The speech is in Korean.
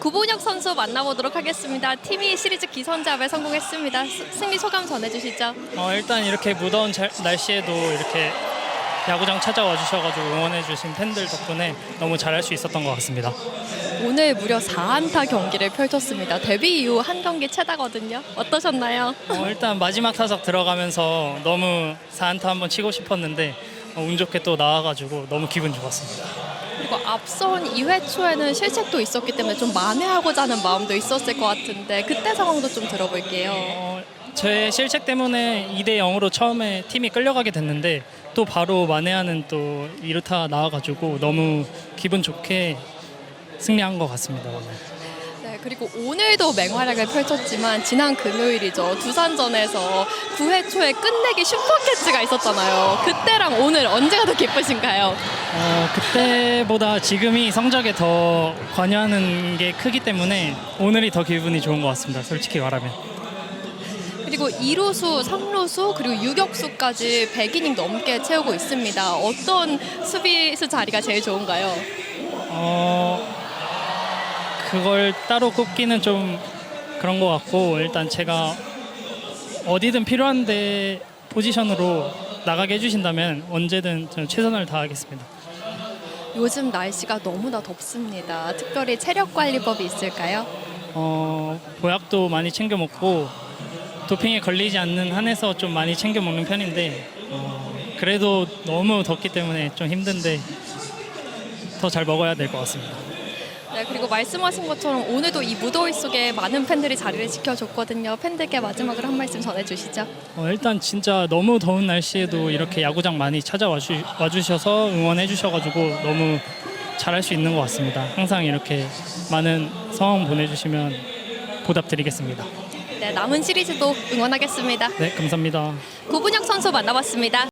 구본혁 선수 만나보도록 하겠습니다. 팀이 시리즈 기선제압에 성공했습니다. 스- 승리 소감 전해주시죠. 어, 일단 이렇게 무더운 자- 날씨에도 이렇게 야구장 찾아와 주셔가지고 응원해 주신 팬들 덕분에 너무 잘할 수 있었던 것 같습니다. 오늘 무려 4안타 경기를 펼쳤습니다. 데뷔 이후 한 경기 최다거든요. 어떠셨나요? 어, 일단 마지막 타석 들어가면서 너무 4안타 한번 치고 싶었는데 어, 운 좋게 또 나와가지고 너무 기분 좋았습니다. 그리고 앞선 2회 초에는 실책도 있었기 때문에 좀 만회하고자 하는 마음도 있었을 것 같은데 그때 상황도 좀 들어볼게요. 어, 제 실책 때문에 2대 0으로 처음에 팀이 끌려가게 됐는데 또 바로 만회하는 또 2루타 나와가지고 너무 기분 좋게 승리한 것 같습니다. 오늘. 네, 그리고 오늘도 맹활약을 펼쳤지만 지난 금요일이죠. 두산전에서 9회 초에 끝내기 슈퍼캐치가 있었잖아요. 그때랑 오늘 언제가 더 기쁘신가요? 어, 그때보다 지금이 성적에 더 관여하는 게 크기 때문에 오늘이 더 기분이 좋은 것 같습니다. 솔직히 말하면. 그리고 2루수, 3루수, 그리고 유격수까지 100이닝 넘게 채우고 있습니다. 어떤 수비수 자리가 제일 좋은가요? 어, 그걸 따로 꼽기는 좀 그런 것 같고 일단 제가 어디든 필요한데 포지션으로 나가게 해주신다면 언제든 저는 최선을 다하겠습니다. 요즘 날씨가 너무나 덥습니다. 특별히 체력 관리법이 있을까요? 어, 보약도 많이 챙겨 먹고 도핑에 걸리지 않는 한에서 좀 많이 챙겨 먹는 편인데 어, 그래도 너무 덥기 때문에 좀 힘든데 더 잘 먹어야 될 것 같습니다. 네, 그리고 말씀하신 것처럼 오늘도 이 무더위 속에 많은 팬들이 자리를 지켜줬거든요. 팬들께 마지막으로 한 말씀 전해주시죠. 어, 일단 진짜 너무 더운 날씨에도 이렇게 야구장 많이 찾아와 주, 와주셔서 응원해 주셔가지고 너무 잘할 수 있는 것 같습니다. 항상 이렇게 많은 성원 보내주시면 보답드리겠습니다. 네, 남은 시리즈도 응원하겠습니다. 네, 감사합니다. 구분혁 선수 만나봤습니다.